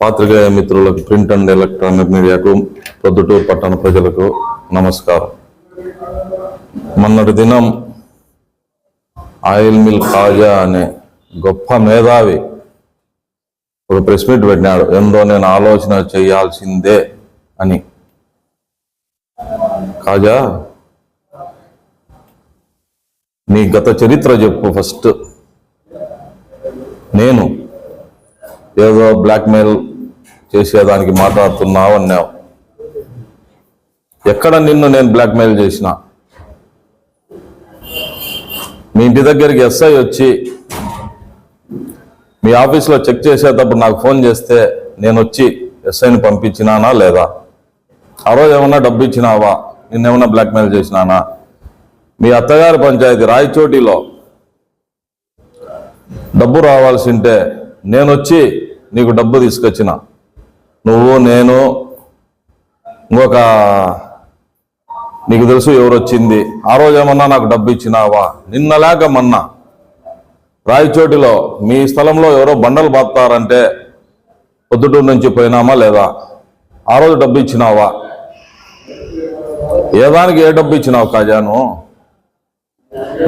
పాత్రికేయ మిత్రులకు print and electronic మీడియాకు పొద్దుటూరు పట్టణ ప్రజలకు నమస్కారం. మొన్నటి దినం ఆయిల్ మిల్ కాజా అనే గొప్ప మేధావి ఒక ప్రెస్ మీట్ పెట్టినాడు. ఎందో నేను ఆలోచన చేయాల్సిందే అని. కాజా నీ గత చరిత్ర చెప్పు ఫస్ట్. నేను ఏదో బ్లాక్మెయిల్ చేసేదానికి మాట్లాడుతున్నావు అన్నావు. ఎక్కడ నిన్ను నేను బ్లాక్మెయిల్ చేసిన? మీ ఇంటి దగ్గరికి ఎస్ఐ వచ్చి మీ ఆఫీస్లో చెక్ చేసేటప్పుడు నాకు ఫోన్ చేస్తే నేను వచ్చి ఎస్ఐని పంపించినానా లేదా? ఆ రోజు ఏమన్నా డబ్బు ఇచ్చినావా? నిన్నేమన్నా బ్లాక్మెయిల్ చేసినానా? మీ అత్తగారి పంచాయతీ రాయచోటిలో డబ్బు రావాల్సి ఉంటే నేను వచ్చి నీకు డబ్బు తీసుకొచ్చిన. నువ్వు నేను ఇంకొక నీకు తెలుసు ఎవరు వచ్చింది ఆ రోజు ఏమన్నా నాకు డబ్బు ఇచ్చినావా? నిన్న లేక మొన్న. రాయచోటిలో మీ స్థలంలో ఎవరో బండలు బాస్తారంటే పొద్దుటూరు నుంచి పోయినామా లేదా? ఆ రోజు డబ్బు ఇచ్చినావా? ఏ దానికి ఏ డబ్బు ఇచ్చినావు కాజాను?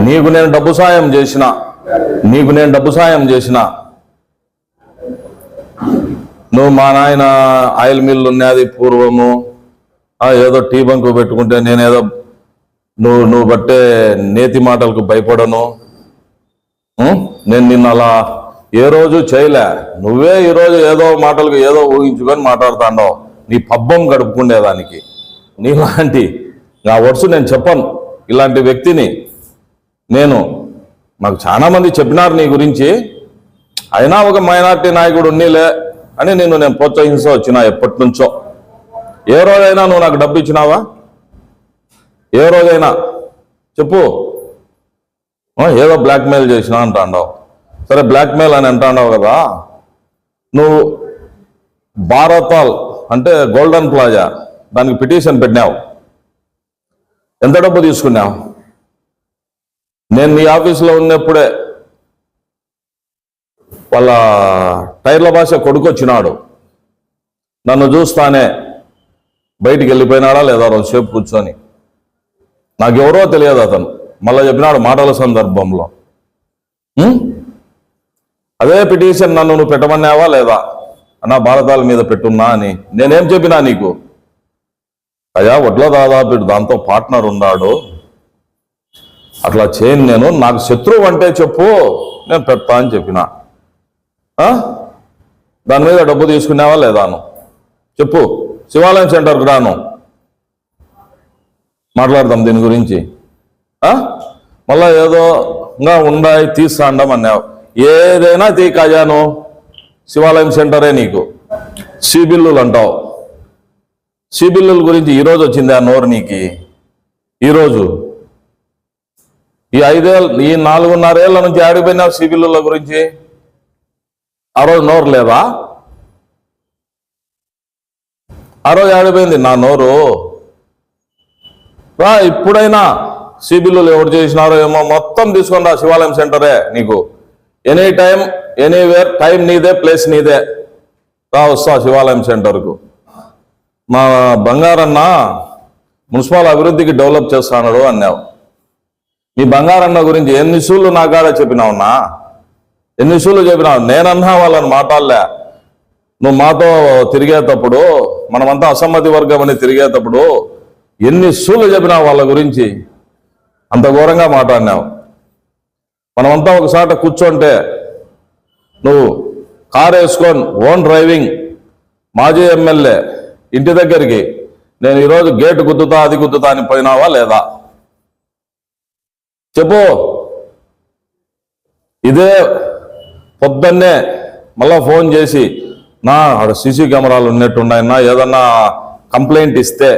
నీకు నేను డబ్బు సాయం చేసిన. నీకు నేను డబ్బు సాయం చేసిన. నువ్వు మా నాయన ఆయిల్ మిల్లు ఉన్నది పూర్వము. ఏదో టీ బంకు పెట్టుకుంటే నేనేదో నువ్వు నువ్వు బట్టే నేతి మాటలకు భయపడను. నేను నిన్న అలా ఏ రోజు చేయలే. నువ్వే ఈరోజు ఏదో మాటలకు ఏదో ఊహించుకొని మాట్లాడుతాండవు నీ పబ్బం గడుపుకుండేదానికి నీలాంటి నా వరుస నేను చెప్పను. ఇలాంటి వ్యక్తిని నేను మాకు చాలా మంది చెప్పినారు నీ గురించి. అయినా ఒక మైనార్టీ నాయకుడు ఉన్నీలే అని నేను నేను ప్రోత్సహిస్తూ వచ్చిన ఎప్పటి నుంచో ఏ రోజైనా నువ్వు నాకు డబ్బు ఇచ్చినావా? ఏ రోజైనా. చెప్పు. ఏదో బ్లాక్మెయిల్ చేసినా అంటాండావు. సరే బ్లాక్మెయిల్ అని అంటాండావు కదా. నువ్వు భారతాల్ అంటే గోల్డెన్ ప్లాజా. దానికి పిటిషన్ పెట్టినావు. ఎంత డబ్బు తీసుకున్నావు? నేను మీ ఆఫీస్లో ఉన్నప్పుడే వాళ్ళ టైర్ల భాష కొడుకు వచ్చినాడు నన్ను చూస్తానే బయటికి వెళ్ళిపోయినాడా లేదా రోజుసేపు కూర్చొని. నాకెవరో తెలియదు అతను. మళ్ళీ చెప్పినాడు మాటల సందర్భంలో. అదే పిటిషన్ నన్ను నువ్వు పెట్టమన్నావా లేదా? అన్న భారతాల మీద పెట్టున్నా అని. నేనేం చెప్పినా నీకు? అయ్యా వడ్ల దాదాపు దాంతో పార్ట్నర్ ఉన్నాడు. అట్లా చేయను నేను. నాకు శత్రువు అంటే చెప్పు. నేను పెడతా అని చెప్పిన. దాని మీద డబ్బు తీసుకున్నావా లేదాను చెప్పు. శివాలయం సెంటర్కి రాను మాట్లాడదాం దీని గురించి. మళ్ళా ఏదో ఇంకా ఉండాయి తీస్తాండం అన్నావు. ఏదైనా తీ కాజాను శివాలయం సెంటరే నీకు. సి బిల్లులు అంటావు. సి బిల్లుల గురించి ఈరోజు వచ్చింది ఆ నోరు నీకి? ఈరోజు ఈ ఐదేళ్ళు ఈ నాలుగున్నరేళ్ళ నుంచి ఆడిపోయినా సివిల్ల గురించి ఆ రోజు నోరు లేదా? ఆ రోజు ఆడిపోయింది నా నోరు. రా ఇప్పుడైనా సిబిల్లు ఎవరు చేసినారో ఏమో మొత్తం తీసుకుని రా శివాలయం సెంటరే నీకు. ఎనీ టైం ఎనీవేర్ టైం నీదే ప్లేస్ నీదే. రా వస్తా శివాలయం సెంటర్కు. మా బంగారన్న మున్సిపల్ అభివృద్ధికి డెవలప్ చేస్తాడు అన్నావు. నీ బంగారన్న గురించి ఎన్ని సూళ్ళు నా కాడ చెప్పినావునా ఎన్ని సూళ్ళు చెప్పినావు? నేనన్నా వాళ్ళని మాట్లాడలే. నువ్వు మాతో తిరిగేటప్పుడు మనమంతా అసమ్మతి వర్గం అని తిరిగేటప్పుడు ఎన్ని సూళ్ళు చెప్పినావు వాళ్ళ గురించి అంత ఘోరంగా మాట్లాడినావు. మనమంతా ఒకసాట కూర్చోంటే నువ్వు కార్ వేసుకొని ఓన్ డ్రైవింగ్ మాజీ ఎమ్మెల్యే ఇంటి దగ్గరికి నేను ఈరోజు గేటు గుద్దుతా అది గుద్దుతా అని పోయినావా లేదా? చెప్పు. ఇదే పొద్దున్నే మళ్ళా ఫోన్ చేసి నా ఆడ సీసీ కెమెరాలు ఉన్నట్టున్నాయన్నా ఏదన్నా కంప్లైంట్ ఇస్తే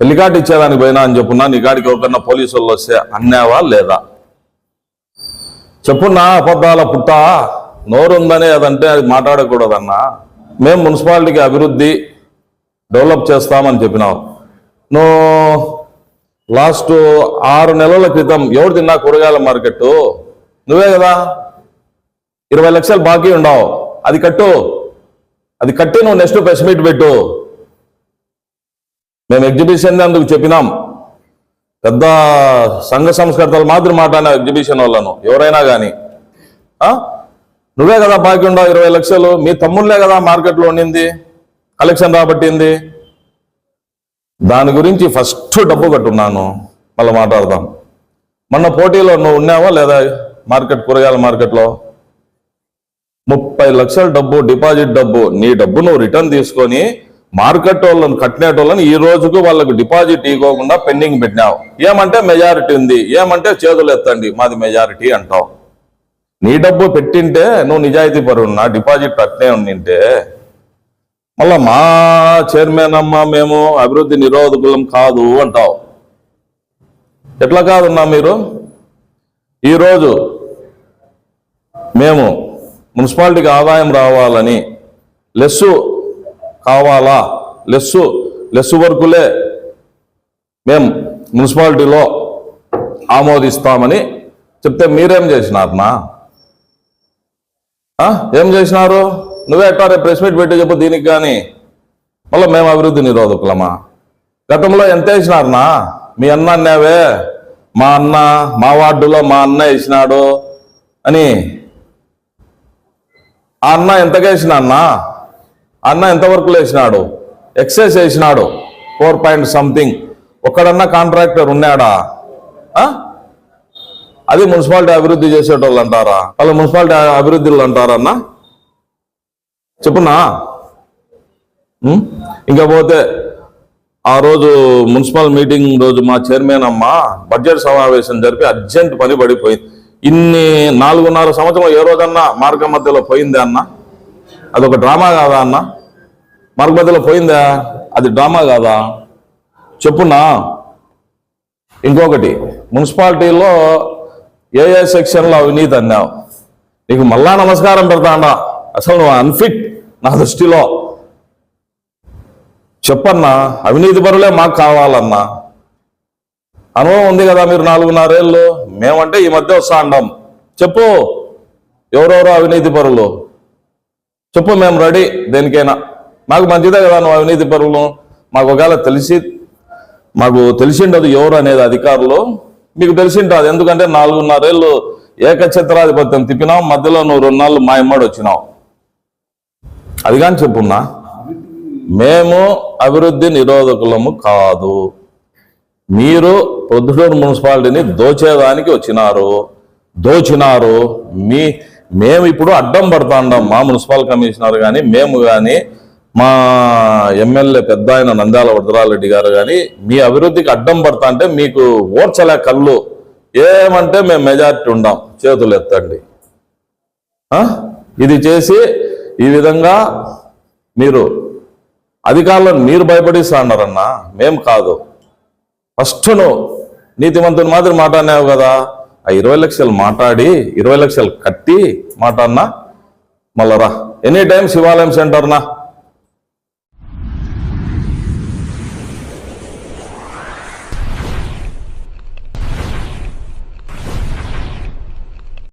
పెళ్ళికాటు ఇచ్చేదానికి పోయినా అని చెప్పున్నా నీ కాడికి ఎవరికన్నా పోలీసు వాళ్ళు వస్తే అన్నావా లేదా? చెప్పున్నా అబద్ధాల పుట్ట నోరుందని అదంటే అది మాట్లాడకూడదన్నా. మేము మున్సిపాలిటీకి అభివృద్ధి డెవలప్ చేస్తామని చెప్పినావు నువ్వు లాస్ట్ ఆరు నెలల క్రితం ఎవరు తిన్నా కూరగాయల మార్కెట్? నువ్వే కదా? ఇరవై లక్షలు బాకీ ఉండవు. అది కట్టు. అది కట్టి నువ్వు నెక్స్ట్ ప్రెస్ మీట్ పెట్టు. మేము ఎగ్జిబిషన్ అందుకు చెప్పినాం. పెద్ద సంఘ సంస్కర్తలు మాత్రం మాట్లాడిన ఎగ్జిబిషన్ వాళ్ళను. ఎవరైనా కానీ నువ్వే కదా బాకీ ఉండవు ఇరవై లక్షలు. మీ తమ్ముళ్ళే కదా మార్కెట్లో ఉండింది. కలెక్షన్ రాబట్టింది. దాని గురించి ఫస్ట్ డబ్బు కట్టున్నాను మళ్ళీ మాట్లాడదాం. మొన్న పోటీలో నువ్వు ఉన్నావా లేదా మార్కెట్ కూరగాయల మార్కెట్లో? ముప్పై లక్షల డబ్బు డిపాజిట్ డబ్బు. నీ డబ్బు నువ్వు రిటర్న్ తీసుకొని మార్కెట్ వాళ్ళని కట్టినేటోళ్ళని ఈ రోజుకు వాళ్ళకు డిపాజిట్ ఇవ్వకుండా పెండింగ్ పెట్టినావు. ఏమంటే మెజారిటీ ఉంది. ఏమంటే చేతులు ఎత్తండి. మాది మెజారిటీ అంటావు. నీ డబ్బు పెట్టింటే నువ్వు నిజాయితీ పరున్నా డిపాజిట్ అట్నే ఉండింటే మళ్ళా మా చైర్మన్ అమ్మ మేము అభివృద్ధి నిరోధకులం కాదు అంటావు. ఎట్లా కాదన్నా మీరు? ఈరోజు మేము మున్సిపాలిటీకి ఆదాయం రావాలని లెస్సు కావాలా? లెస్సు లెస్సు వర్కులే మేము మున్సిపాలిటీలో ఆమోదిస్తామని చెప్తే మీరేం చేసినారనా ఏం చేసినారు? నువ్వే ఎట్టా ప్రెస్ మీట్ పెట్టి చెప్పు దీనికి కానీ మళ్ళీ మేము అభివృద్ధి నిరోధకులమా? గతంలో ఎంత వేసినారనా మీ అన్న అన్నావే. మా అన్న మా వార్డులో మా అన్న వేసినాడు అని. ఆ అన్న ఎంతగా వేసిన అన్న అన్న ఎంతవరకు వేసినాడు ఎక్సైజ్ వేసినాడు. ఫోర్ పాయింట్ సంథింగ్ ఒక్కడన్నా కాంట్రాక్టర్ ఉన్నాడా? అది మున్సిపాలిటీ అభివృద్ధి చేసేటోళ్ళు అంటారా? వాళ్ళు మున్సిపాలిటీ అభివృద్ధిలో అంటారన్నా చెప్పున్నా? ఇంకా పోతే ఆ రోజు మున్సిపల్ మీటింగ్ రోజు మా చైర్మన్ అమ్మ బడ్జెట్ సమావేశం జరిపి అర్జెంట్ పని పడిపోయింది. ఇన్ని నాలుగున్నర సంవత్సరం ఏ రోజన్నా మార్గ మధ్యలో పోయిందా అన్న? అదొక డ్రామా కాదా అన్న? మార్గ మధ్యలో పోయిందా? అది డ్రామా కాదా? చెప్పున్నా? ఇంకొకటి మున్సిపాలిటీలో ఏ ఏ సెక్షన్లో అవినీతి అన్నావు? నీకు మళ్ళా నమస్కారం పెడతాడా అసలు నువ్వు అన్ఫిట్ నా దృష్టిలో. చెప్పన్నా అవినీతి పరులే మాకు కావాలన్నా. అనుభవం ఉంది కదా మీరు నాలుగున్నరేళ్ళు. మేమంటే ఈ మధ్య వస్తా అండం చెప్పు ఎవరెవరో అవినీతి పరులు? చెప్పు మేము రెడీ దేనికైనా. మాకు మంచిదే కదా నువ్వు అవినీతి పరులు. మాకు ఒకవేళ తెలిసి మాకు తెలిసిండదు ఎవరు అనేది అధికారులు. మీకు తెలిసింటుంది ఎందుకంటే నాలుగున్నరేళ్ళు ఏకఛత్రాధిపత్యం తిప్పినావు మధ్యలో నువ్వు రెండు నాళ్ళు మా ఇమ్మడి వచ్చినావు అది కానీ చెప్పున్నా మేము అభివృద్ధి నిరోధకులము కాదు. మీరు పొద్దుటూరు మున్సిపాలిటీని దోచేదానికి వచ్చినారు. దోచినారు. మీ మేము ఇప్పుడు అడ్డం పడతాండం. మా మున్సిపల్ కమిషనర్ కానీ మేము కానీ మా ఎమ్మెల్యే పెద్ద ఆయన నంద్యాల వరదరాలరెడ్డి గారు కానీ మీ అభివృద్ధికి అడ్డం పడతా అంటే మీకు ఓర్చలే కళ్ళు. ఏమంటే మేము మెజారిటీ ఉండాం. చేతులు ఎత్తండి ఇది చేసి ఈ విధంగా మీరు అధికారులను మీరు భయపడిస్తా అన్నారన్నా మేం కాదు. ఫస్ట్ నువ్వు నీతివంతుని మాదిరి మాట్లాడినావు కదా. ఆ ఇరవై లక్షలు మాట్లాడి ఇరవై లక్షలు కట్టి మాట్లాడినా మళ్ళా రా. ఎనీ టైం శివాలయం సెంటర్నా?